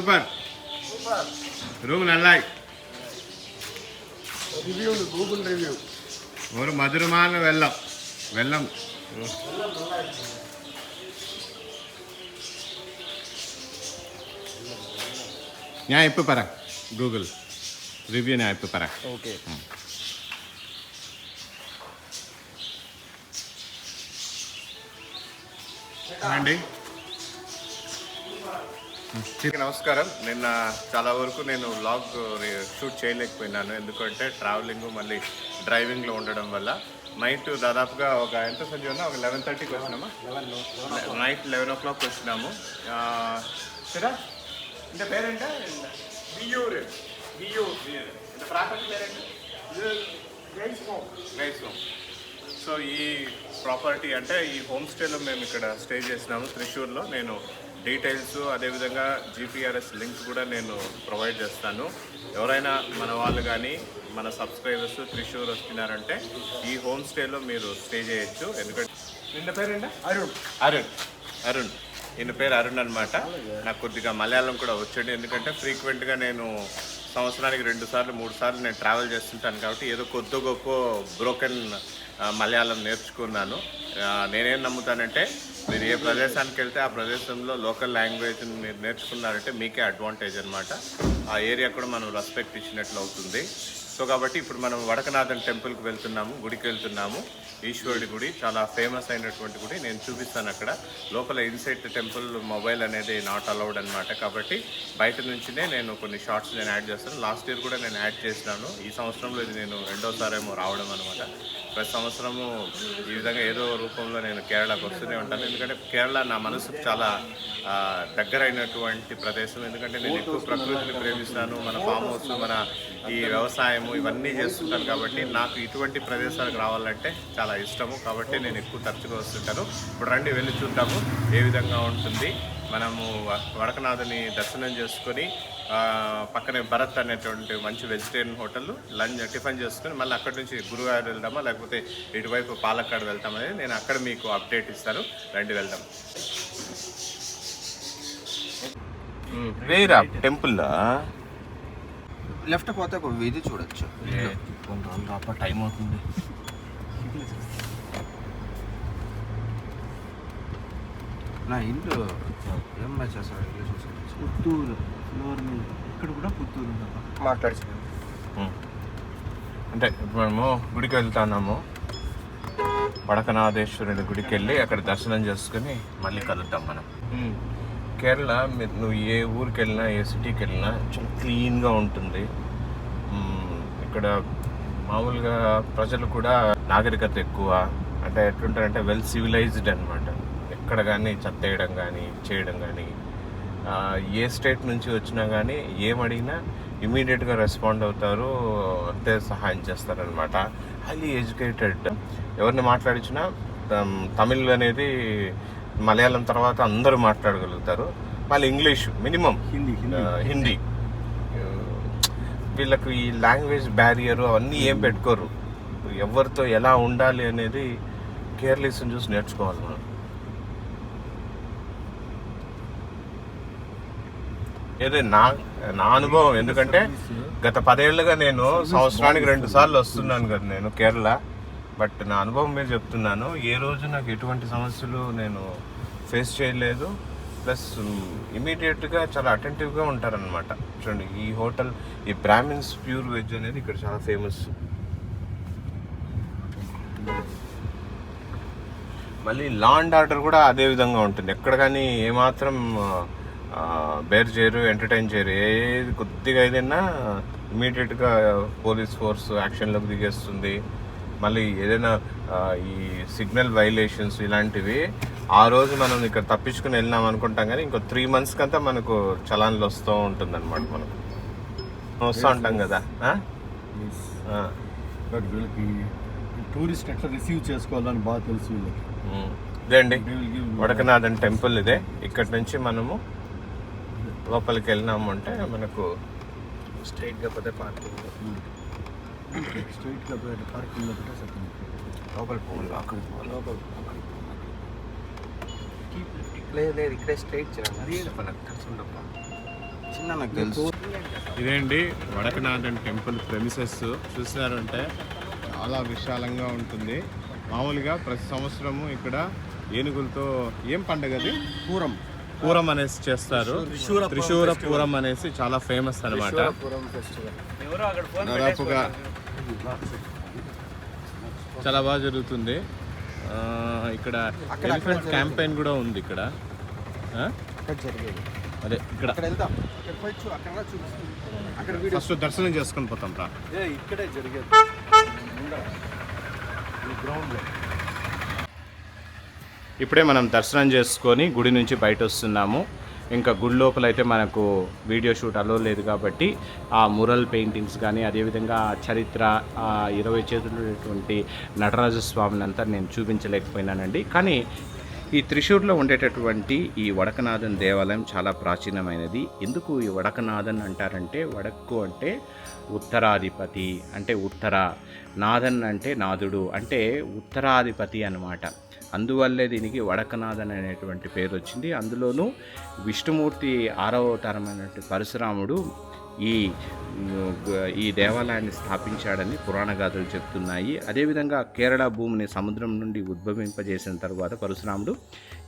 Super room நல்லாய் review Google review ஒரு மதுரமான வெள்ளம் வெள்ளம் ഞാൻ ഇപ്പോൾ പറ ഗൂഗിൾ റിവ്യൂ ഞാൻ ഇപ്പോൾ പറ ഓക്കെ വേണ്ടി నమస్కారం. నిన్న చాలా వరకు నేను వ్లాగ్ షూట్ చేయలేకపోయినాను. ఎందుకంటే ట్రావెలింగ్ మళ్ళీ డ్రైవింగ్లో ఉండడం వల్ల. నైట్ దాదాపుగా ఒక ఎంత సంజీవన ఒక లెవెన్ థర్టీకి వచ్చినామా? నైట్ లెవెన్ ఓ క్లాక్ వచ్చినాము. సరే ఇంత పేరేంట? ఇంత ప్రాపర్టీ హోమ్ సో ఈ ప్రాపర్టీ అంటే ఈ హోమ్ స్టేలో మేము ఇక్కడ స్టే చేసినాము త్రిశూర్లో. నేను డీటెయిల్స్ అదేవిధంగా జీపీఆర్ఎస్ లింక్ కూడా నేను ప్రొవైడ్ చేస్తాను. ఎవరైనా మన వాళ్ళు కానీ మన సబ్స్క్రైబర్స్ త్రిశూర్ వస్తున్నారంటే ఈ హోమ్ స్టేలో మీరు స్టే చేయొచ్చు. ఎందుకంటే నిన్న పేరేంటా? అరుణ్. అరుణ్. అరుణ్. ఈయన పేరు అరుణ్ అనమాట నాకు కొద్దిగా మలయాళం కూడా వచ్చండి. ఎందుకంటే ఫ్రీక్వెంట్గా నేను సంవత్సరానికి రెండు సార్లు మూడు సార్లు నేను ట్రావెల్ చేస్తుంటాను కాబట్టి ఏదో కొద్ది గొప్ప బ్రోకెన్ మలయాళం నేర్చుకున్నాను. నేనేం నమ్ముతానంటే మీరు ఏ ప్రదేశానికి వెళ్తే ఆ ప్రదేశంలో లోకల్ లాంగ్వేజ్ని మీరు నేర్చుకున్నారంటే మీకే అడ్వాంటేజ్ అనమాట ఆ ఏరియా కూడా మనం రెస్పెక్ట్ ఇచ్చినట్లు అవుతుంది. సో కాబట్టి ఇప్పుడు మనం వడకనాథన్ టెంపుల్కి వెళ్తున్నాము గుడికి వెళ్తున్నాము. ఈశ్వరుడి గుడి చాలా ఫేమస్ అయినటువంటి గుడి. నేను చూపిస్తాను అక్కడ. లోపల ఇన్సైడ్ టెంపుల్ మొబైల్ అనేది నాట్ అలౌడ్ అనమాట కాబట్టి బయట నుంచినే నేను కొన్ని షార్ట్స్ నేను యాడ్ చేస్తాను. లాస్ట్ ఇయర్ కూడా నేను యాడ్ చేసినాను. ఈ సంవత్సరంలో ఇది నేను రెండోసారేమో రావడం అనమాట ప్రతి సంవత్సరము ఈ విధంగా ఏదో రూపంలో నేను కేరళకు వస్తూనే ఉంటాను. ఎందుకంటే కేరళ నా మనసుకు చాలా దగ్గరైనటువంటి ప్రదేశం. ఎందుకంటే నేను ఎక్కువ ప్రకృతిని ప్రేమిస్తాను. మన ఫామ్ హౌస్ మన ఈ ఇవన్నీ చేస్తుంటాను కాబట్టి నాకు ఇటువంటి ప్రదేశాలకు రావాలంటే చాలా ఇష్టము. కాబట్టి నేను ఎక్కువ తరచుగా వస్తుంటాను. ఇప్పుడు రండి వెళ్ళి చూద్దాము ఏ విధంగా ఉంటుంది. మనము వడకనాథుని దర్శనం చేసుకొని పక్కనే భరత్ అనేటువంటి మంచి వెజిటేరియన్ హోటల్ లంచ్ టిఫిన్ చేసుకొని మళ్ళీ అక్కడి నుంచి గురువారు వెళ్దామా లేకపోతే ఇటువైపు పాలక్కాడు వెళ్తామనేది నేను అక్కడ మీకు అప్డేట్ ఇస్తాను. రండి వెళ్దాం. వేరా టెంపుల్లో లెఫ్ట్ పోతే ఒక వీధి చూడొచ్చు. కొన్ని రోజులు రాప టైం అవుతుంది. నా ఇల్లు ఏం మ్యాచ్ చేస్తాడు? ఇల్లు చూసాను పుత్తూరు ఫ్లోర్ మీద. ఇక్కడ కూడా పుత్తూరు మాట్లాడుతున్నాను. అంటే ఇప్పుడు మనము గుడికి వెళ్తున్నాము. వడకనాథేశ్వరుని గుడికి వెళ్ళి అక్కడ దర్శనం చేసుకుని మళ్ళీ కలుద్దాం మనం. కేరళ మీరు నువ్వు ఏ ఊరికి వెళ్ళినా ఏ సిటీకి వెళ్ళినా చాలా క్లీన్గా ఉంటుంది. ఇక్కడ మామూలుగా ప్రజలు కూడా నాగరికత ఎక్కువ. అంటే ఎట్లుంటారంటే వెల్ సివిలైజ్డ్ అనమాట ఎక్కడ కానీ చెత్తేయడం కానీ చేయడం కానీ ఏ స్టేట్ నుంచి వచ్చినా కానీ ఏమడిగినా ఇమీడియట్గా రెస్పాండ్ అవుతారు అంతే సహాయం చేస్తారనమాట హైలీ ఎడ్యుకేటెడ్ ఎవరిని మాట్లాడించినా తమిళ్ అనేది మలయాళం తర్వాత అందరూ మాట్లాడగలుగుతారు. మళ్ళీ ఇంగ్లీష్ మినిమం హిందీ హిందీ. వీళ్ళకు ఈ లాంగ్వేజ్ బ్యారియర్ అవన్నీ ఏం పెట్టుకోరు. ఎవరితో ఎలా ఉండాలి అనేది కేర్లెస్ని చూసి నేర్చుకోవాలి మనం. ఏదో నా నా అనుభవం ఎందుకంటే గత పదేళ్ళుగా నేను సంవత్సరానికి రెండు సార్లు వస్తున్నాను కదా నేను కేరళ. బట్ నా అనుభవం మీద చెప్తున్నాను ఏ రోజు నాకు ఎటువంటి సమస్యలు నేను ఫేస్ చేయలేదు. ప్లస్ ఇమీడియట్గా చాలా అటెంటివ్గా ఉంటారనమాట చూడండి ఈ హోటల్ ఈ బ్రాహ్మిన్స్ ప్యూర్ వెజ్ అనేది ఇక్కడ చాలా ఫేమస్. మళ్ళీ లా అండ్ ఆర్డర్ కూడా అదే విధంగా ఉంటుంది. ఎక్కడ కానీ ఏమాత్రం బేర్ చేయరు ఎంటర్టైన్ చేయరు. ఏది కొద్దిగా ఏదైనా ఇమీడియట్గా పోలీస్ ఫోర్స్ యాక్షన్లోకి దిగేస్తుంది. మళ్ళీ ఏదైనా ఈ సిగ్నల్ వైలేషన్స్ ఇలాంటివి ఆ రోజు మనం ఇక్కడ తప్పించుకుని వెళ్ళినాం అనుకుంటాం కానీ ఇంకో త్రీ మంత్స్కి అంతా మనకు చలాన్లు వస్తూ ఉంటుంది అనమాట మనకు. వస్తూ ఉంటాం కదా వీళ్ళకి టూరిస్ట్ ఎట్లా రిసీవ్ చేసుకోవాలని బాగా తెలుసు వీళ్ళకి. ఉమ్. ఇదే అండి They will give- Vadakkunathan temple ఇదే. ఇక్కడ నుంచి మనము లోపలికి వెళ్ళినాము అంటే మనకు స్ట్రైట్గా పోతే పార్కింగ్. స్ట్రైట్గా పోయి పార్కింగ్లో పెట్టే సెకండ్ లోపల పోవాలి అక్కడ పోవాలి. లేదు లేదు ఇక్కడే స్ట్రైట్ చేయాలి. అది మనకు తెలుసుండప్ప చిన్న నాకు తెలుసు. ఇదేంటి? వడకనాథన్ టెంపుల్ ప్రెమిసెస్ చూసారంటే చాలా విశాలంగా ఉంటుంది. మామూలుగా ప్రతి సంవత్సరము ఇక్కడ ఏనుగులతో ఏం పండుగ అది? పూరం. పూరం అనేసి చేస్తారు. త్రిశూర పూరం అనేసి చాలా ఫేమస్ అనమాట పూరం ఫెస్టివల్ దాదాపుగా చాలా బాగా జరుగుతుంది. ఆ, ఇక్కడ ఎలిఫెంట్ క్యాంపెయిన్ కూడా ఉంది ఇక్కడ. ఆ? అక్కడ జరిగేది. అదే ఇక్కడ. అక్కడ వెళ్దాం. అక్కడ పోయొచ్చు అక్కడ చూపిస్తుంది అక్కడ వీడియో ఫస్ట్ దర్శనం చేసుకొని పోతాం రా. ఏ ఇక్కడే జరిగేది. గ్రౌండ్లో ఇప్పుడే మనం దర్శనం చేసుకొని గుడి నుంచి బయట వస్తున్నాము. ఇంకా గుడి లోపల అయితే మనకు వీడియో షూట్ అలో లేదు కాబట్టి ఆ మురల్ పెయింటింగ్స్ కానీ అదేవిధంగా చరిత్ర ఆ ఇరవై చేతులటువంటి నటరాజ స్వామిని అంతా నేను చూపించలేకపోయినానండి. కానీ ఈ త్రిశూర్లో ఉండేటటువంటి ఈ వడకనాథన్ దేవాలయం చాలా ప్రాచీనమైనది. ఎందుకు ఈ వడకనాథన్ అంటారంటే వడక్కు అంటే ఉత్తరాధిపతి అంటే ఉత్తర నాథన్ అంటే నాథుడు అంటే ఉత్తరాధిపతి అన్నమాట. అందువల్లే దీనికి వడకనాథన్ అనేటువంటి పేరు వచ్చింది. అందులోనూ విష్ణుమూర్తి ఆరవ తరమైనటువంటి పరశురాముడు ఈ ఈ దేవాలయాన్ని స్థాపించాడని పురాణ గాథలు చెప్తున్నాయి. అదేవిధంగా కేరళ భూమిని సముద్రం నుండి ఉద్భవింపజేసిన తర్వాత పరశురాముడు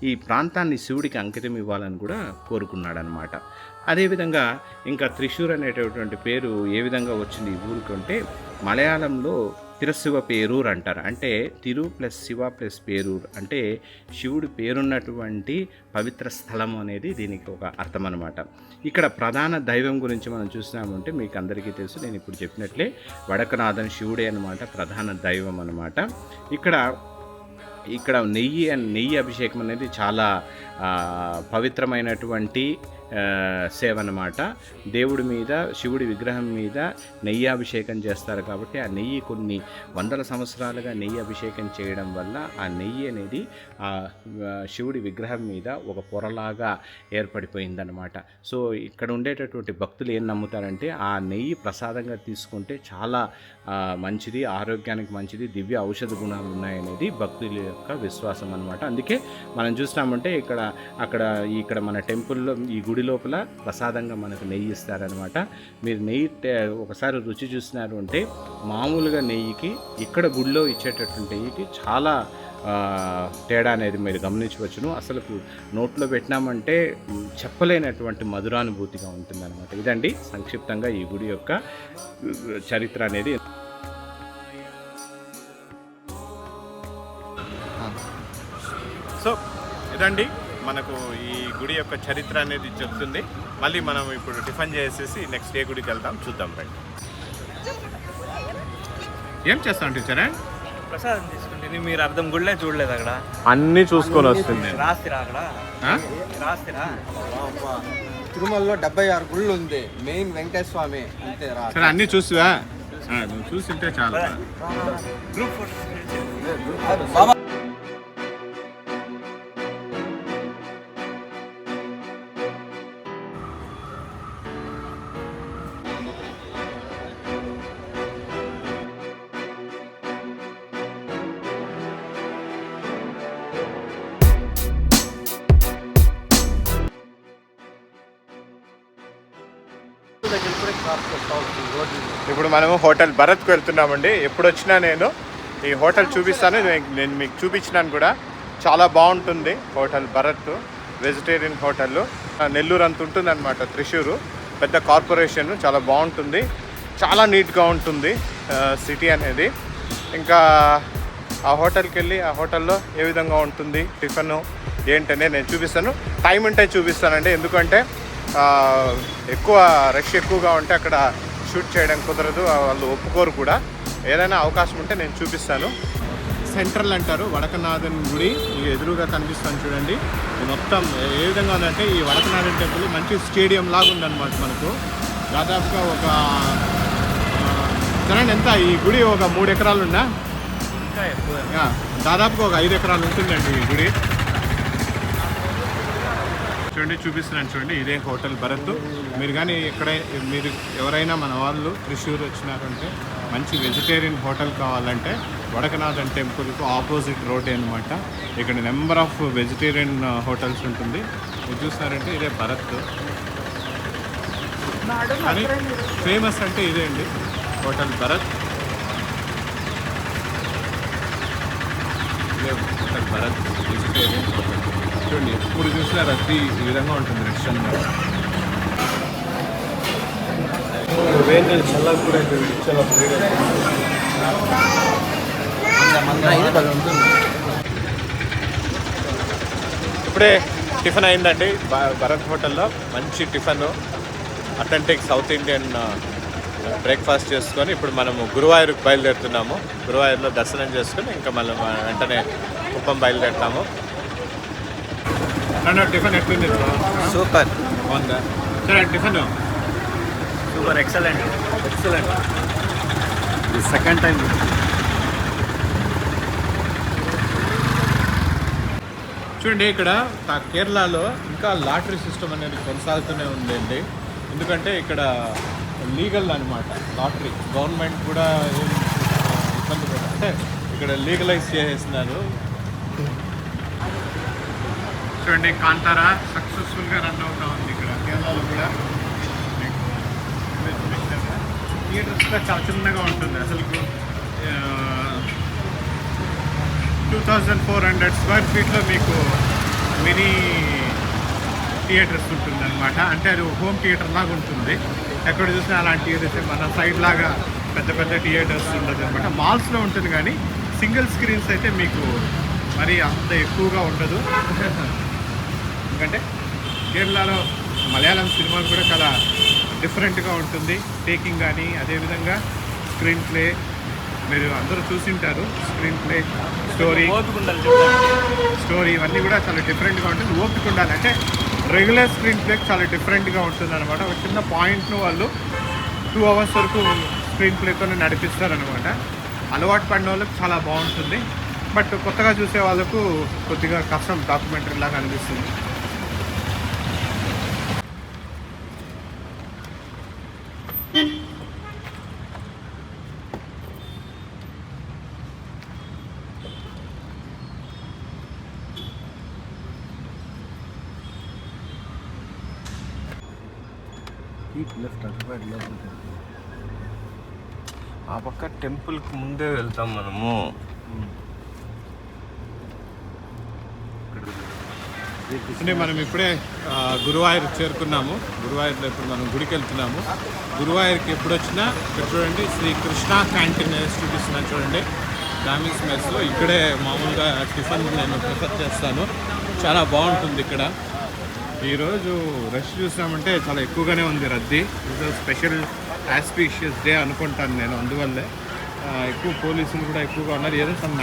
ఈ ప్రాంతాన్ని శివుడికి అంకితం ఇవ్వాలని కూడా కోరుకున్నాడనమాట అదేవిధంగా ఇంకా త్రిశూర్ అనేటటువంటి పేరు ఏ విధంగా వచ్చింది ఈ ఊరికంటే మలయాళంలో తిరశివ పేరూర్ అంటారు. అంటే తిరు ప్లస్ శివ ప్లస్ పేరూర్. అంటే శివుడి పేరున్నటువంటి పవిత్ర స్థలం అనేది దీనికి ఒక అర్థం అనమాట ఇక్కడ ప్రధాన దైవం గురించి మనం చూసినామంటే మీకు అందరికీ తెలుసు. నేను ఇప్పుడు చెప్పినట్లే వడకనాథన్ శివుడే అనమాట ప్రధాన దైవం అనమాట ఇక్కడ ఇక్కడ నెయ్యి అండ్ నెయ్యి అభిషేకం అనేది చాలా పవిత్రమైనటువంటి సేవ అన్నమాట దేవుడి మీద శివుడి విగ్రహం మీద నెయ్యి అభిషేకం చేస్తారు కాబట్టి ఆ నెయ్యి కొన్ని వందల సంవత్సరాలుగా నెయ్యి అభిషేకం చేయడం వల్ల ఆ నెయ్యి అనేది ఆ శివుడి విగ్రహం మీద ఒక పొరలాగా ఏర్పడిపోయిందనమాట సో ఇక్కడ ఉండేటటువంటి భక్తులు ఏం నమ్ముతారంటే ఆ నెయ్యి ప్రసాదంగా తీసుకుంటే చాలా మంచిది ఆరోగ్యానికి మంచిది దివ్య ఔషధ గుణాలు ఉన్నాయనేది భక్తుల యొక్క విశ్వాసం అనమాట అందుకే మనం చూస్తామంటే ఇక్కడ అక్కడ ఇక్కడ మన టెంపుల్లో ఈ గుడి లోపల ప్రసాదంగా మనకు నెయ్యి ఇస్తారనమాట మీరు నెయ్యి ఒకసారి రుచి చూసినారు అంటే మామూలుగా నెయ్యికి ఇక్కడ గుడిలో ఇచ్చేటటువంటి నెయ్యికి చాలా తేడా అనేది మీరు గమనించవచ్చును. అసలు నోట్లో పెట్టినామంటే చెప్పలేనటువంటి మధురానుభూతిగా ఉంటుందన్నమాట. ఇదండి సంక్షిప్తంగా ఈ గుడి యొక్క చరిత్ర అనేది. సో ఇదండి మనకు ఈ గుడి యొక్క చరిత్ర అనేది చెప్తుంది. మళ్ళీ మనం ఇప్పుడు టిఫిన్ చేసేసి నెక్స్ట్ ఏ గుడికి వెళ్దాం చూద్దాం రండి. ఏం చేస్తాం టీచరే ప్రసాదం తీసుకుంటే మీరు అర్థం గుళ్ళే చూడలేదు అక్కడ. అన్నీ చూసుకొని వస్తుంది నేను. రాస్తిరా అక్కడ? రాస్తిరా తిరుమలలో డెబ్బై ఆరు గుళ్ళు ఉంది. మెయిన్ వెంకటేశ్వర స్వామి అంతే రా. సరే అన్నీ చూసివా నువ్వు చూసింటే చాలు. గ్రూప్ ఫోటో బాబా మనము హోటల్ భరత్కు వెళ్తున్నామండి. ఎప్పుడు వచ్చినా నేను ఈ హోటల్ చూపిస్తాను. నేను- మీకు చూపించినాను కూడా. చాలా బాగుంటుంది hotel Bharat vegetarian hotel. Nellore అంత ఉంటుంది అనమాట త్రిశూరు. పెద్ద కార్పొరేషన్ చాలా బాగుంటుంది. చాలా నీట్గా ఉంటుంది సిటీ అనేది. ఇంకా ఆ హోటల్కి వెళ్ళి ఆ హోటల్లో ఏ విధంగా ఉంటుంది టిఫిన్ ఏంటనే నేను చూపిస్తాను. టైం ఉంటే చూపిస్తానండి. ఎందుకంటే ఎక్కువ రష్ ఎక్కువగా ఉంటే అక్కడ షూట్ చేయడం కుదరదు వాళ్ళు ఒప్పుకోరు కూడా. ఏదైనా అవకాశం ఉంటే నేను చూపిస్తాను. సెంట్రల్ అంటారు వడకనాథన్ గుడి. ఎదురుగా కనిపిస్తాను చూడండి. మొత్తం ఏ విధంగా ఉందంటే ఈ వడకనాథన్ టెంపుల్ మంచి స్టేడియం లాగా ఉందన్నమాట మనకు. దాదాపుగా ఒక చూడండి ఎంత? ఈ గుడి ఒక మూడు ఎకరాలు యా, దాదాపుగా ఒక ఐదు ఎకరాలు ఉంటుందండి ఈ గుడి. చూడండి చూపిస్తున్నాను చూడండి. ఇదే హోటల్ భరత్. మీరు కానీ ఇక్కడ మీరు ఎవరైనా మన వాళ్ళు త్రిశూర్ వచ్చినారంటే మంచి వెజిటేరియన్ హోటల్ కావాలంటే వడకనాథన్ టెంపుల్కు ఆపోజిట్ రోడ్ అనమాట ఇక్కడ నెంబర్ ఆఫ్ వెజిటేరియన్ హోటల్స్ ఉంటుంది. మీరు చూస్తున్నారంటే ఇదే భరత్. కానీ ఫేమస్ అంటే ఇదే అండి హోటల్ భరత్. ఇదే హోటల్ భరత్ వెజిటేరియన్ హోటల్. చూడండి ఎప్పుడు చూసినా రద్దీ ఈ విధంగా ఉంటుంది రెస్టారెంట్ వేడి నీళ్ళు చల్లగా కూడా అవుతుంది. చాలా వేడి ఇప్పుడే టిఫిన్ అయిందండి. భ- భరత్ హోటల్లో మంచి tiffin. Authentic south Indian breakfast చేసుకొని ఇప్పుడు మనము గురువాయూరుకు బయలుదేరుతున్నాము. గురువాయూరులో దర్శనం చేసుకొని ఇంకా మళ్ళీ వెంటనే కుప్పం బయలుదేరుతాము. టిఫిన్ ఎట్లుంది సూపర్. బాగుందా? సరే tiffin. Super excellent. Excellent. Second time. చూడండి ఇక్కడ కేరళలో ఇంకా లాటరీ సిస్టమ్ అనేది కొనసాగుతూనే ఉందండి. ఎందుకంటే ఇక్కడ లీగల్ అన్నమాట లాటరీ. గవర్నమెంట్ కూడా ఏం ఇబ్బంది అంటే ఇక్కడ లీగలైజ్ చేసేస్తున్నారు. చూడండి కాంతారా సక్సెస్ఫుల్గా రన్ అవుతా ఉంది ఇక్కడ. కేరళలో కూడా. థియేటర్స్ కూడా చాలా చిన్నగా ఉంటుంది. అసలు two thousand four hundred square ఫీట్లో మీకు మినీ థియేటర్స్ ఉంటుంది అనమాట అంటే అది హోమ్ థియేటర్ లాగా ఉంటుంది. ఎక్కడ చూసినా అలాంటి థియేటర్స్ మన సైడ్ లాగా పెద్ద పెద్ద థియేటర్స్ ఉండదు అనమాట మాల్స్లో ఉంటుంది కానీ సింగిల్ స్క్రీన్స్ అయితే మీకు మరి అంత ఎక్కువగా ఉండదు. ఎందుకంటే కేరళలో మలయాళం సినిమా కూడా చాలా డిఫరెంట్గా ఉంటుంది. టేకింగ్ కానీ అదేవిధంగా స్క్రీన్ ప్లే మీరు అందరూ చూసింటారు. స్క్రీన్ ప్లే స్టోరీ స్టోరీ ఇవన్నీ కూడా చాలా డిఫరెంట్గా ఉంటుంది. ఓపిక ఉండాలి. అంటే రెగ్యులర్ స్క్రీన్ ప్లే చాలా డిఫరెంట్గా ఉంటుంది అనమాట ఒక చిన్న పాయింట్ను వాళ్ళు టూ అవర్స్ వరకు స్క్రీన్ ప్లేతోనే నడిపిస్తారనమాట అలవాటు పడిన వాళ్ళకి చాలా బాగుంటుంది. బట్ కొత్తగా చూసే వాళ్ళకు కొద్దిగా కష్టం డాక్యుమెంటరీ లాగా అనిపిస్తుంది. హీట్ లెఫ్ట్ అటు రైట్ లెఫ్ట్ ఆ పక్క టెంపుల్కి ముందే వెళ్తాం మనము. అంటే మనం ఇప్పుడే గురువాయూర్ చేరుకున్నాము. గురువాయూర్లో ఇప్పుడు మనం గుడికి వెళ్తున్నాము గురువాయూర్కి ఎప్పుడు వచ్చినా ఇక్కడ చూడండి శ్రీ కృష్ణ క్యాంటీన్ చూపిస్తున్నాను చూడండి. డామిక్స్ మెస్లో ఇక్కడే మామూలుగా టిఫిన్ నేను ప్రిఫర్ చేస్తాను. చాలా బాగుంటుంది ఇక్కడ. ఈరోజు రష్ చూసామంటే చాలా ఎక్కువగానే ఉంది రద్దీ. ఇది స్పెషల్ ఆస్పీషియస్ డే అనుకుంటాను నేను అందువల్లే ఎక్కువ పోలీసులు కూడా ఎక్కువగా ఉన్నారు. ఏదో సమ్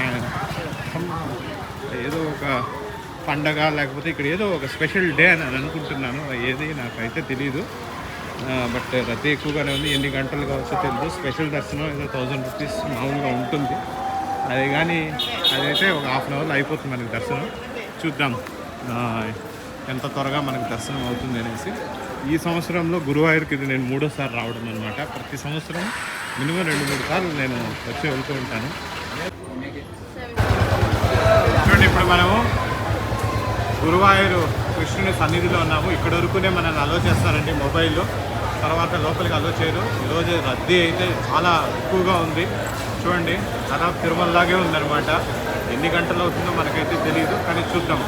ఏదో ఒక పండగ లేకపోతే ఇక్కడ ఏదో ఒక స్పెషల్ డే అని అనుకుంటున్నాను. ఏది నాకైతే తెలియదు బట్ రద్దీ ఎక్కువగానే ఉంది. ఎన్ని గంటలు కావచ్చో తెలియదు స్పెషల్ దర్శనం ఏదో థౌజండ్ రూపీస్ మామూలుగా ఉంటుంది. అది కానీ అదైతే ఒక హాఫ్ అన్ అవర్లో అయిపోతుంది మనకి దర్శనం. చూద్దాం. ఎంత త్వరగా మనకు దర్శనం అవుతుంది అనేసి ఈ సంవత్సరంలో గురువాయూర్కి ఇది నేను మూడోసారి రావడం అనమాట ప్రతి సంవత్సరం మినిమం రెండు మూడు సార్లు నేను వచ్చి వెళ్తూ ఉంటాను. చూడండి ఇప్పుడు మనము గురువాయూరు కృష్ణుని సన్నిధిలో ఉన్నాము. ఇక్కడ వరకునే మనల్ని అలో చేస్తారండి మొబైల్లో. తర్వాత లోపలికి అలో చేయరు. ఈరోజు రద్దీ అయితే చాలా ఎక్కువగా ఉంది. చూడండి దాదాపు తిరుమల లాగే ఉందన్నమాట. ఎన్ని గంటలు అవుతుందో మనకైతే తెలియదు కానీ చూద్దాం.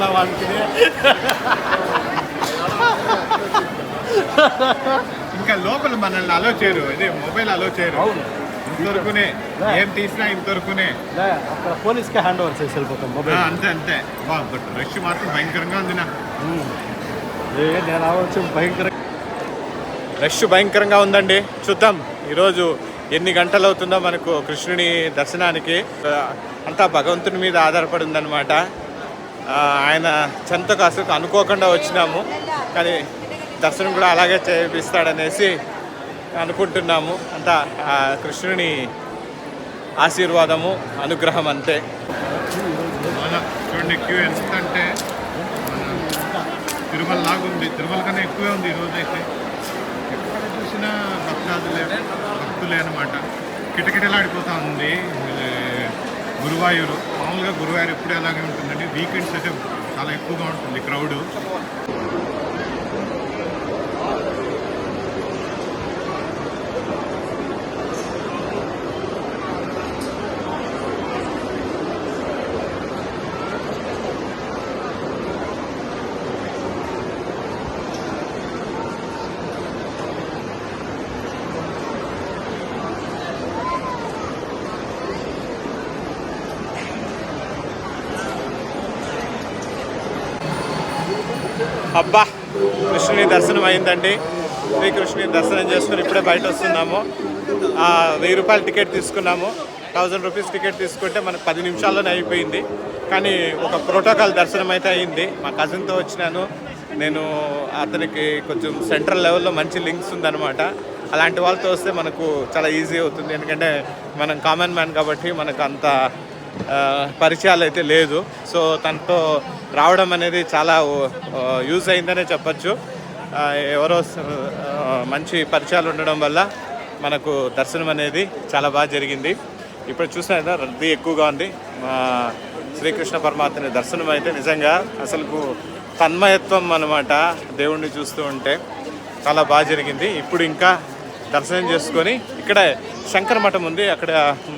వాళ్ళకి. ఇంకా లోపల మనల్ని అలో చేయరు. ఇదే మొబైల్ అలో చేయరు. ఇంతవరకునే ఏం తీసినా ఇంతవరకునే. అక్కడ పోలీస్కి హ్యాండ్ ఓవర్ చేసి వెళ్ళిపోతాం మొబైల్ అంతే అంతే. బట్ రష్ మాత్రం భయంకరంగా ఉంది నా ఏ నేను రష్ భయంకరంగా ఉందండి. చూద్దాం. ఈరోజు ఎన్ని గంటలు అవుతుందో మనకు కృష్ణుని దర్శనానికి. అంతా భగవంతుని మీద ఆధారపడి ఉందన్నమాట. ఆయన చెంతకు అసలు అనుకోకుండా వచ్చినాము. కానీ దర్శనం కూడా అలాగే చేపిస్తాడనేసి అనుకుంటున్నాము. అంతా కృష్ణుని ఆశీర్వాదము అనుగ్రహం అంతే. చూడండి క్యూ ఎంత అంటే తిరుమల లాగా ఉంది తిరుమల కన్నా ఎక్కువే ఉంది ఈరోజు అయితే ఎక్కడ చూసినా భక్తాదులే భక్తులే అనమాట కిటకిటలాడిపోతూ ఉంది. గురువాయూరు. మామూలుగా గురువాయూరు ఎప్పుడు అలాగే ఉంటుందండి. వీకెండ్స్ అయితే చాలా ఎక్కువగా ఉంటుంది. క్రౌడ్ అబ్బా కృష్ణుని దర్శనం అయిందండి శ్రీకృష్ణుని దర్శనం చేసుకుని ఇప్పుడే బయట వస్తున్నాము. ఆ, వెయ్యి రూపాయలు టికెట్ తీసుకున్నాము. థౌజండ్ రూపీస్ టికెట్ తీసుకుంటే మనకు పది నిమిషాల్లోనే అయిపోయింది. కానీ ఒక ప్రోటోకాల్ దర్శనం అయితే అయింది. మా కజిన్తో వచ్చినాను. నేను అతనికి కొంచెం సెంట్రల్ లెవెల్లో మంచి లింక్స్ ఉందన్నమాట. అలాంటి వాళ్ళతో వస్తే మనకు చాలా ఈజీ అవుతుంది. ఎందుకంటే మనం కామన్ మ్యాన్ కాబట్టి మనకు అంత పరిచయాలు అయితే లేదు. సో తనతో రావడం అనేది చాలా యూజ్ అయిందనే చెప్పచ్చు. ఎవరో మంచి పరిచయాలు ఉండడం వల్ల మనకు దర్శనం అనేది చాలా బాగా జరిగింది. ఇప్పుడు చూసిన రద్దీ ఎక్కువగా ఉంది. మా శ్రీకృష్ణ పరమాత్మని దర్శనం అయితే నిజంగా అసలు తన్మయత్వం అనమాట దేవుణ్ణి చూస్తూ ఉంటే చాలా బాగా జరిగింది. ఇప్పుడు ఇంకా దర్శనం చేసుకొని ఇక్కడ శంకర మఠం ఉంది. అక్కడ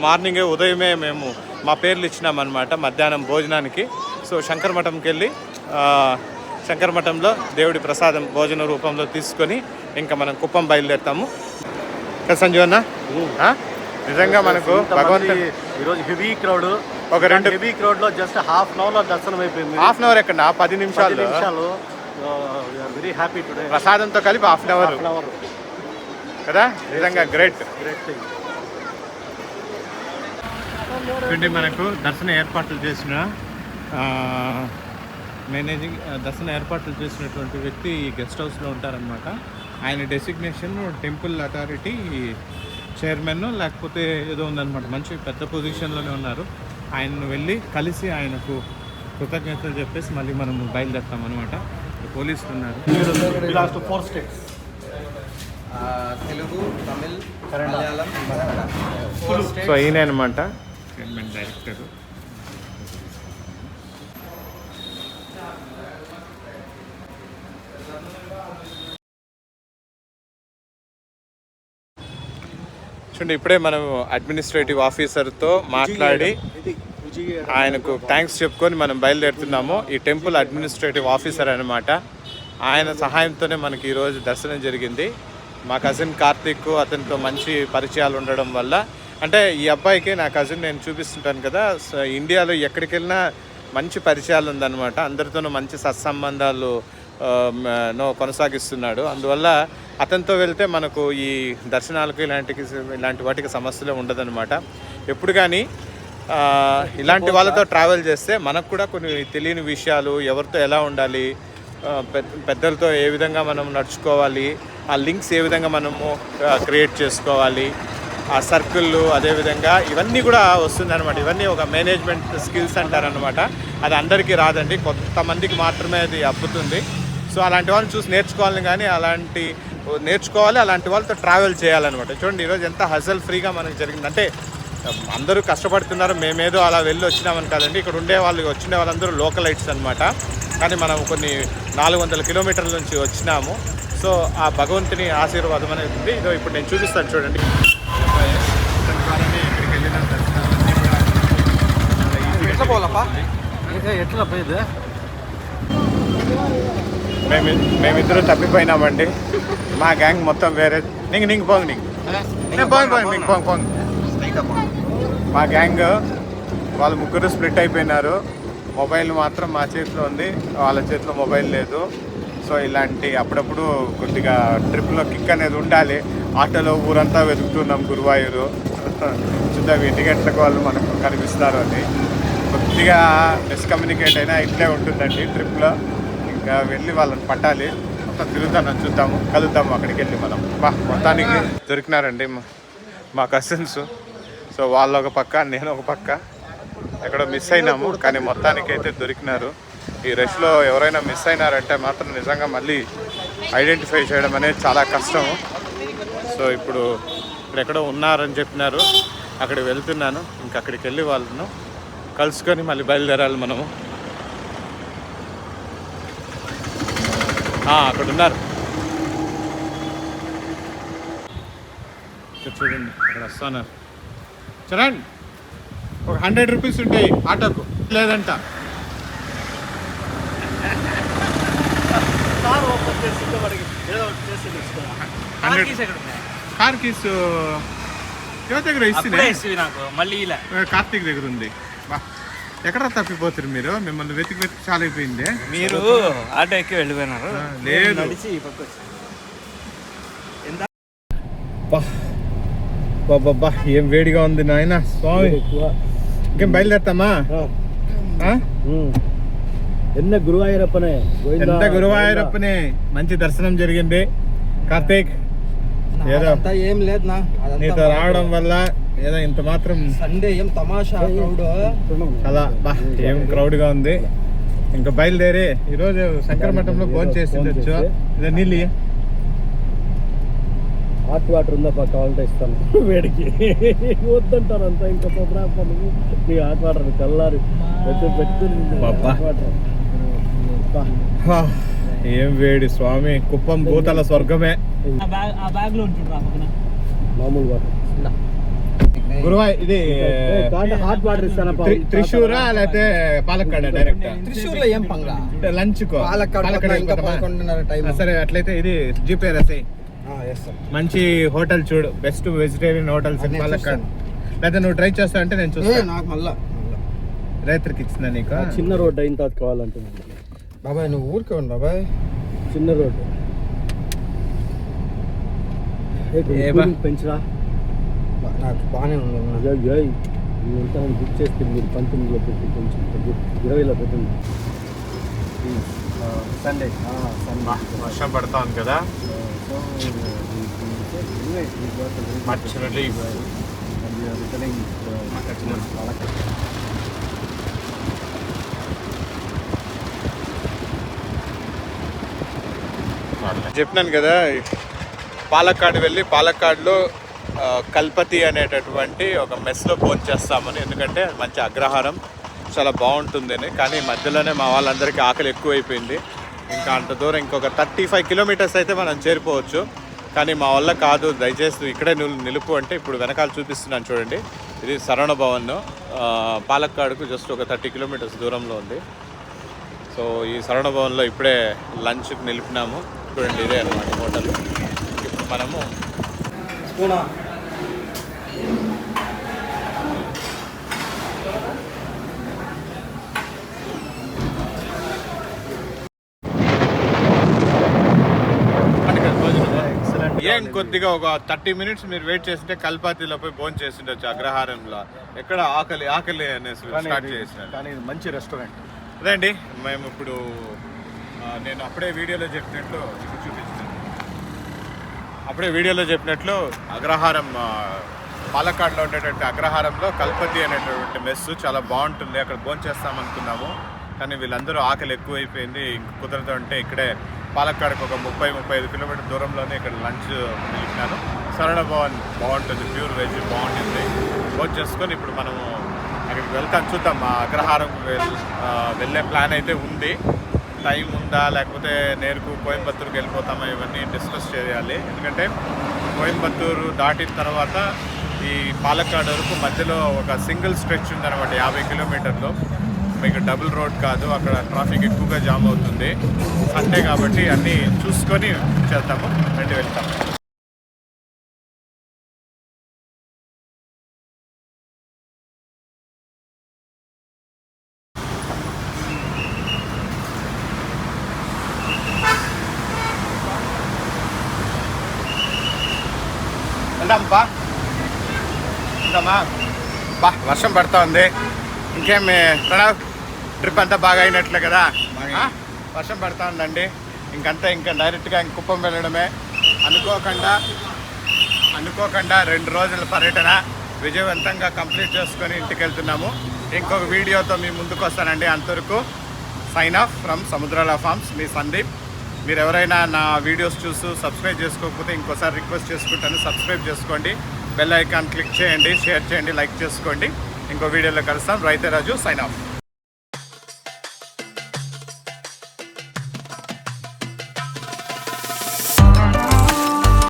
మార్నింగే ఉదయమే మేము మా పేర్లు ఇచ్చినామన్నమాట మధ్యాహ్నం భోజనానికి. సో శంకర మఠంకి వెళ్ళి ఆ, శంకర మఠంలో దేవుడి ప్రసాదం భోజన రూపంలో తీసుకొని ఇంకా మనం కుప్పం బయలుదేరుతాము. కదా సంజీవ్ అన్న? ఆ? నిజంగా మనకు భగవంతుడి ఈరోజు హెవీ క్రౌడ్. ఒక రెండు హెవీ క్రౌడ్లో జస్ట్ హాఫ్ అన్ అవర్లో దర్శనం అయిపోయింది. హాఫ్ అన్ అవర్ ఎక్కడ? పది పది నిమిషాలు నిమిషాలు వెరీ హ్యాపీ టుడే ప్రసాదంతో కలిపి హాఫ్ అన్ అవర్. అవర్. కదా? నిజంగా గ్రేట్. గ్రేట్ థింగ్ మనకు దర్శన ఏర్పాట్లు చేసిన ఆ, మేనేజింగ్ దర్శన ఏర్పాట్లు చేసినటువంటి వ్యక్తి ఈ గెస్ట్ హౌస్లో ఉంటారనమాట ఆయన డెసిగ్నేషన్ టెంపుల్ అథారిటీ చైర్మన్ లేకపోతే ఏదో ఉందన్నమాట. మంచి పెద్ద పొజిషన్లోనే ఉన్నారు. ఆయన్ను వెళ్ళి కలిసి ఆయనకు కృతజ్ఞతలు చెప్పేసి మళ్ళీ మనం బయలుదేరుతాం అనమాట పోలీసులు ఉన్నారు. తెలుగు తమిళ్ మలయాళం సో ఈయన అనమాట చైర్మన్ డైరెక్టర్. చూడండి ఇప్పుడే మనం అడ్మినిస్ట్రేటివ్ ఆఫీసర్తో మాట్లాడి ఆయనకు థ్యాంక్స్ చెప్పుకొని మనం బయలుదేరుతున్నాము. ఈ టెంపుల్ అడ్మినిస్ట్రేటివ్ ఆఫీసర్ అనమాట ఆయన సహాయంతోనే మనకి ఈరోజు దర్శనం జరిగింది. మా కజిన్ కార్తీక్ అతనితో మంచి పరిచయాలు ఉండడం వల్ల అంటే ఈ అబ్బాయికి నా కజిన్ నేను చూపిస్తుంటాను కదా సో ఇండియాలో ఎక్కడికి వెళ్ళినా మంచి పరిచయాలు ఉందన్నమాట. అందరితోనూ మంచి సత్సంబంధాలు నో కొనసాగిస్తున్నాడు. అందువల్ల అతనితో వెళ్తే మనకు ఈ దర్శనాలకు ఇలాంటి ఇలాంటి వాటికి సమస్యలే ఉండదన్నమాట. ఎప్పుడు కానీ ఇలాంటి వాళ్ళతో ట్రావెల్ చేస్తే మనకు కూడా కొన్ని తెలియని విషయాలు ఎవరితో ఎలా ఉండాలి పెద్దలతో ఏ విధంగా మనం నడుచుకోవాలి ఆ లింక్స్ ఏ విధంగా మనము క్రియేట్ చేసుకోవాలి ఆ సర్కిళ్ళు అదేవిధంగా ఇవన్నీ కూడా వస్తుందన్నమాట. ఇవన్నీ ఒక మేనేజ్మెంట్ స్కిల్స్ అంటారనమాట అది అందరికీ రాదండి. కొంతమందికి మాత్రమే అది అబ్బుతుంది. సో అలాంటి వాళ్ళని చూసి నేర్చుకోవాలని కానీ అలాంటి నేర్చుకోవాలి అలాంటి వాళ్ళతో ట్రావెల్ చేయాలన్నమాట. చూడండి ఈరోజు ఎంత హజల్ ఫ్రీగా మనకి జరిగింది. అంటే అందరూ కష్టపడుతున్నారు మేమేదో అలా వెళ్ళి వచ్చినామని కాదండి. ఇక్కడ ఉండే వాళ్ళు వచ్చిన వాళ్ళందరూ లోకలైట్స్ అనమాట కానీ మనం కొన్ని నాలుగు వందల కిలోమీటర్ల నుంచి వచ్చినాము. సో ఆ భగవంతుని ఆశీర్వాదం అనేది ఉంది. ఇదో ఇప్పుడు నేను చూపిస్తాను చూడండి. ఎట్లా పోవాలప్పా? ఎట్లా పోయింది? మేము మేమిద్దరూ తప్పిపోయినామండి. మా గ్యాంగ్ మొత్తం వేరే. నీకు నీకు పోండి నీకు నేను పోండి పోండి నీకు మా గ్యాంగ్ వాళ్ళు ముగ్గురు స్ప్లిట్ అయిపోయినారు. మొబైల్ మాత్రం మా చేతిలో ఉంది. వాళ్ళ చేతిలో మొబైల్ లేదు. సో ఇలాంటి అప్పుడప్పుడు కొద్దిగా ట్రిప్లో కిక్ అనేది ఉండాలి. ఆటోలో ఊరంతా వెతుకుతున్నాం గురువాయూరు. చూద్దాం ఎన్ని గంటలకు వాళ్ళు మనకు కనిపిస్తారు అని. కొద్దిగా మిస్కమ్యూనికేట్ అయినా ఇట్లే ఉంటుందండి ట్రిప్లో వెళ్ళి వాళ్ళని పట్టాలి. మొత్తం తిరుగుతాను చూద్దాము. కలుద్దాము అక్కడికి వెళ్ళి మనం. బా మొత్తానికి దొరికినారండి మా- కజిన్స్ సో వాళ్ళు ఒక పక్క నేను ఒక పక్క. ఎక్కడో మిస్ అయినాము కానీ మొత్తానికి అయితే దొరికినారు. ఈ రష్లో ఎవరైనా మిస్ అయినారంటే మాత్రం నిజంగా మళ్ళీ ఐడెంటిఫై చేయడం అనేది చాలా కష్టం సో ఇప్పుడు ఇక్కడ ఎక్కడో ఉన్నారని చెప్పినారు. అక్కడికి వెళ్తున్నాను. ఇంకా అక్కడికి వెళ్ళి వాళ్ళను కలుసుకొని మళ్ళీ బయలుదేరాలి మనము. అక్కడ ఉన్నారు చూడండి అక్కడ వస్తున్నారు. చరణ్ ఒక హండ్రెడ్ రూపీస్ ఉంటాయి ఆటోకు. లేదంట. కార్ కీస్ ఎవరి దగ్గర? ఇస్తుంది కార్తీక్ దగ్గర ఉంది. ఎక్కడ తప్పిపోతారు మీరు? మిమ్మల్ని వెతికి వెతికి చాలా అయిపోయింది మీరు ఆటో ఎక్కి వెళ్ళిపోయినారు లేదు. నడిచి. బాబా ఏం వేడిగా ఉంది నాయన. స్వామి. ఇంకేం బయలుదేరుతామా? ఎన్న గురువాయూరప్పనే ఎంత గురువాయూరప్పని. మంచి దర్శనం జరిగింది. కార్తీక్. ఏం లేదు నీతో రావడం వల్ల ఏదో ఇంత మాత్రం సండే ఏం తమాషా క్రౌడ్ చాలా బా ఏం క్రౌడ్గా ఉంది. ఇంకా బయలుదేరి ఈరోజు శంకర మఠంలో భోజనం చేసి ఉండొచ్చు ఇదే నీళ్ళు. హాట్ వాటర్ ఉందా పక్క కావాలంటే ఇస్తాను. వేడికి. వద్దంటారు అంతా ఇంకా ప్రోగ్రామ్ పనులు నీ హాట్ వాటర్ తెల్లారి పెట్టి పెట్టుకుని ఏం వేడి స్వామి కుప్పం భూతల స్వర్గమే. ఆ బ్యాగ్లో ఉంటుంది మామూలు వాటర్. గురువా ఇది హాట్ వాటర్ త్రిశూరా లేకపోతే పాలక్కాడ డైరెక్ట్ త్రిశూర్లో ఏం పంగా లంచ్ పాలక్కాడ సరే అట్లయితే ఇది జీపే రసే మంచి హోటల్ చూడు బెస్ట్ వెజిటేరియన్ హోటల్స్ పాలక్కాడ్ లేదా నువ్వు ట్రై చేస్తా అంటే నేను చూస్తాను నాకు మళ్ళా. రైతుకి ఇచ్చిన నీకు చిన్న రోడ్ అయిన తర్వాత కావాలంటున్నాను బాబాయ్ నువ్వు ఊరికే ఉండు బాబాయ్ చిన్న రోడ్ ఏ బా. పెంచరా నాకు బాగానే ఉంది. అన్న. అయ్యో ఇంత బుక్ చేస్తే మీరు పంతొమ్మిదిలో పెట్టి కొంచెం ఇరవైలో పెట్టండి సండే సండే వర్షం పడతా ఉంది కదా. మచ్ రిలీఫ్ చెప్పినాను కదా పాలక్కాడ్ వెళ్ళి పాలక్కాడ్లో కల్పతి అనేటటువంటి ఒక మెస్లో భోజనం చేస్తామని. ఎందుకంటే మంచి అగ్రహారం. చాలా బాగుంటుందని. కానీ మధ్యలోనే మా వాళ్ళందరికీ ఆకలి ఎక్కువైపోయింది. ఇంకా అంత దూరం ఇంకొక థర్టీ ఫైవ్ కిలోమీటర్స్ అయితే మనం చేరిపోవచ్చు కానీ మా వల్ల కాదు. దయచేసి ఇక్కడే నిలు నిలుపు అంటే ఇప్పుడు వెనకాల చూపిస్తున్నాను చూడండి. ఇది శరణ భవన్ పాలక్కాడుకు జస్ట్ ఒక థర్టీ కిలోమీటర్స్ దూరంలో ఉంది. సో ఈ శరణ భవన్లో ఇప్పుడే లంచ్కి నిలిపినాము. చూడండి ఇదే అనమాట హోటల్. ఇప్పుడు మనము ఏం కొద్దిగా ఒక థర్టీ మినిట్స్ మీరు వెయిట్ చేస్తుంటే కల్పాతిలో పోయి భోజనం చేసిండొచ్చు అగ్రహారంలో. ఎక్కడ ఆకలి ఆకలి అనేసి స్టార్ట్ ఇది మంచి రెస్టారెంట్ అదే అండి మేము ఇప్పుడు నేను అప్పుడే వీడియోలో చెప్పినట్లు చూపిస్తాను అప్పుడే వీడియోలో చెప్పినట్లు అగ్రహారం పాలక్కాడ్లో ఉండేటువంటి అగ్రహారంలో కల్పతి అనేటటువంటి మెస్ చాలా బాగుంటుంది. అక్కడ భోజనం అనుకున్నాము కానీ వీళ్ళందరూ ఆకలి ఎక్కువైపోయింది. ఇంక కుదరదు అంటే ఇక్కడే పాలక్కాడకు ఒక ముప్పై ముప్పై ఐదు కిలోమీటర్ దూరంలోనే ఇక్కడ లంచ్ నిలిపినాను సరళ భవన్ బాగుంటుంది. ప్యూర్ వెజ్ బాగుంటుంది. భోజనం చేసుకొని ఇప్పుడు మనము అక్కడికి వెళ్తాం. చూద్దాం. అగ్రహారం వెళ్ళే ప్లాన్ అయితే ఉంది. టైం ఉందా లేకపోతే నేరుకు కోయంబత్తూరుకి వెళ్ళిపోతామా ఇవన్నీ డిస్కస్ చేయాలి. ఎందుకంటే కోయంబత్తూరు దాటిన తర్వాత ఈ పాలక్కాడ్ వరకు మధ్యలో ఒక సింగిల్ స్ట్రెచ్ ఉందన్నమాట యాభై కిలోమీటర్లు. మీకు డబుల్ రోడ్ కాదు అక్కడ ట్రాఫిక్ ఎక్కువగా జామ్ అవుతుంది. సండే కాబట్టి అన్నీ చూసుకొని చేద్దాము రెండు వెళ్తాము. వెళ్దాం బా వెళ్దామా బా వర్షం పడతా ఉంది ఇంకేం ప్రణవ్ ట్రిప్ అంతా బాగా అయినట్లే కదా? వర్షం పడతా ఉందండి ఇంకంతా ఇంకా డైరెక్ట్గా ఇంక కుప్పం వెళ్ళడమే. అనుకోకుండా అనుకోకుండా రెండు రోజుల పర్యటన విజయవంతంగా కంప్లీట్ చేసుకొని ఇంటికి వెళ్తున్నాము ఇంకొక వీడియోతో మీ ముందుకు వస్తానండి అంతవరకు sign off from Samudrala farms మీ సందీప్. మీరు ఎవరైనా నా వీడియోస్ చూస్తూ సబ్స్క్రైబ్ చేసుకోకపోతే ఇంకోసారి రిక్వెస్ట్ చేసుకుంటాను సబ్స్క్రైబ్ చేసుకోండి. బెల్ ఐకాన్ క్లిక్ చేయండి షేర్ చేయండి లైక్ చేసుకోండి. ఇంకో వీడియోలో కలుస్తాం. Raitharaju sign off.